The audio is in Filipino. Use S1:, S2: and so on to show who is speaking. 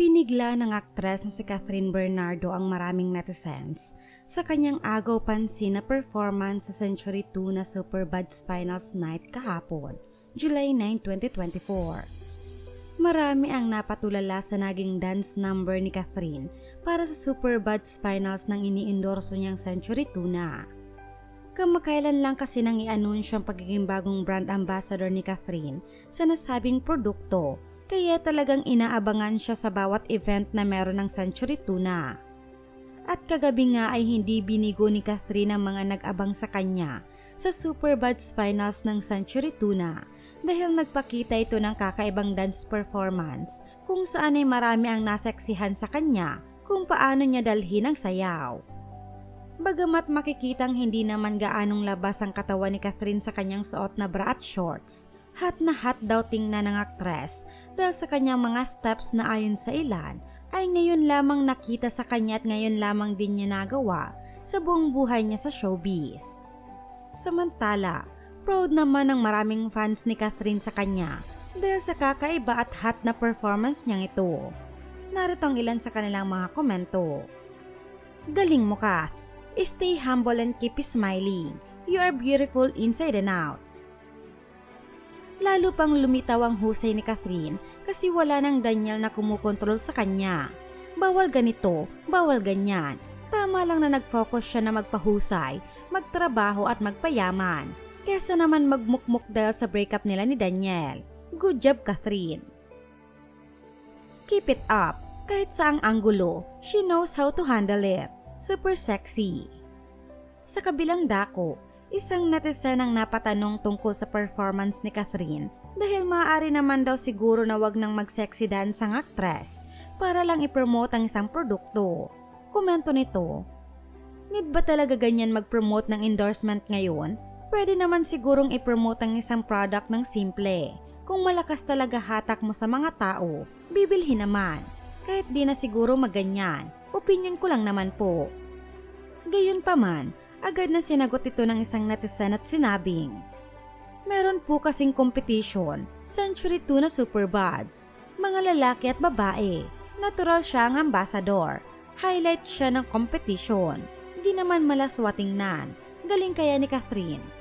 S1: Binigla ng aktres na si Catherine Bernardo ang maraming netizens sa kanyang agaw pansin na performance sa Century 2 na Superbad Finals Night kahapon, July 9, 2024. Marami ang napatulala sa naging dance number ni Catherine para sa Superbad Finals nang iniendorso niyang Century 2 na. Kamakailan lang kasi nang i-anunsyo ang pagiging bagong brand ambassador ni Catherine sa nasabing produkto kaya talagang inaabangan siya sa bawat event na meron ng Century Tuna. At kagabi nga ay hindi binigo ni Catherine ang mga nag-abang sa kanya sa Superbuds Finals ng Century Tuna dahil nagpakita ito ng kakaibang dance performance kung saan ay marami ang naseksihan sa kanya kung paano niya dalhin ang sayaw. Bagamat makikitang hindi naman gaanong labas ang katawan ni Catherine sa kanyang suot na bra at shorts, Hot na hot daw tingnan ng aktres dahil sa kanyang mga steps na ayon sa ilan ay ngayon lamang nakita sa kanya at ngayon lamang din niya nagawa sa buong buhay niya sa showbiz. Samantala, proud naman ng maraming fans ni Catherine sa kanya dahil sa kakaiba at hot na performance niyang ito. Narito ang ilan sa kanilang mga komento. Galing mo ka. Stay humble and keep smiling. You are beautiful inside and out. Lalo pang lumitaw ang husay ni Catherine kasi wala nang Daniel na kumukontrol sa kanya. Bawal ganito, bawal ganyan. Tama lang na nag-focus siya na magpahusay, magtrabaho at magpayaman. Kesa naman magmukmuk dahil sa breakup nila ni Daniel. Good job, Catherine. Keep it up. Kahit saang anggulo, she knows how to handle it. Super sexy. Sa kabilang dako, Isang netizen ang napatanong tungkol sa performance ni Catherine dahil maaari naman daw siguro na wag nang mag-sexy dance ang aktres para lang ipromote ang isang produkto. Komento nito, Need ba talaga ganyan mag-promote ng endorsement ngayon? Pwede naman sigurong ipromote ang isang product ng simple. Kung malakas talaga hatak mo sa mga tao, bibilhin naman. Kahit di na siguro maganyan. Opinion ko lang naman po. Gayon pa man, agad na sinagot ito ng isang netizen at sinabing, Meron po kasing competition, Century 2 na Superbuds, mga lalaki at babae. Natural siya ang ambassador. Highlight siya ng competition. Di naman malaswa tingnan. Galing kaya ni Catherine.